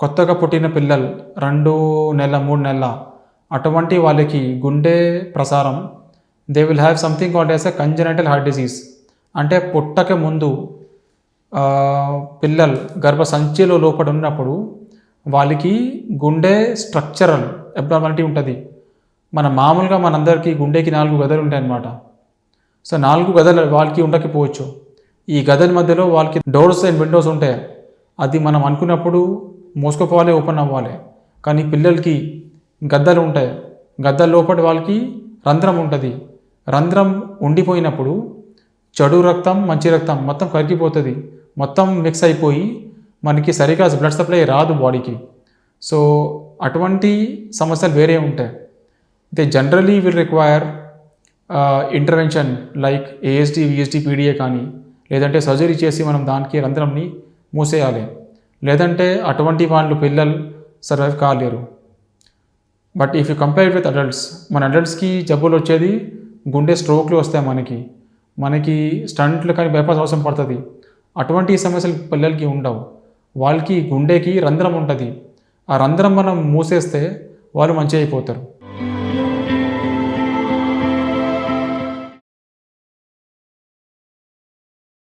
కొత్తగా పుట్టిన పిల్లలు రెండు నెల మూడు నెలల అటువంటి వాళ్ళకి గుండె ప్రసారం. They will have something called as a congenital heart disease అంటే పుట్టక ముందు పిల్లలు గర్భ సంచిలో లోపల ఉన్నప్పుడు వాళ్ళకి గుండె స్ట్రక్చరల్ ఎబ్నార్మాలిటీ ఉంటుంది. మన మామూలుగా మనందరికీ గుండెకి నాలుగు గదలు ఉంటాయి అన్నమాట. సో నాలుగు గదలు వాళ్ళకి ఉండకపోవచ్చు. ఈ గదల మధ్యలో వాళ్ళకి డోర్స్ అండ్ విండోస్ ఉంటాయి. అది మనం అనుకున్నప్పుడు మోసుకుపోవాలి ఓపెన్ అవ్వాలి. కానీ పిల్లలకి గద్దలు ఉంటాయి. గద్ద లోపల వాళ్ళకి రంధ్రం ఉంటుంది. రంధ్రం ఉండిపోయినప్పుడు చెడు రక్తం మంచి రక్తం మొత్తం కరిగిపోతుంది. మొత్తం మిక్స్ అయిపోయి మనకి సరిగా బ్లడ్ సప్లై రాదు బాడీకి సో అటువంటి సమస్యలు వేరే ఉంటాయి. They generally will require intervention like ASD VSD PDA కానీ లేదంటే సర్జరీ చేసి మనం దానికి రంధ్రంని మూసేయాలి. లేదంటే అటువంటి వాళ్ళు పిల్లలు సర్వైవ్ కాలేరు. But if you compare with adults మన అడల్ట్స్కి జబ్బులు వచ్చేది గుండె స్ట్రోక్లు వస్తాయి మనకి. మనకి స్టంట్లు కానీ బైపాస్ అవసరం పడుతుంది. అటువంటి సమస్యలు పిల్లలకి ఉండవు. వాళ్ళకి గుండెకి రంధ్రం ఉంటుంది. ఆ రంధ్రం మనం మూసేస్తే వాళ్ళు మంచి అయిపోతారు.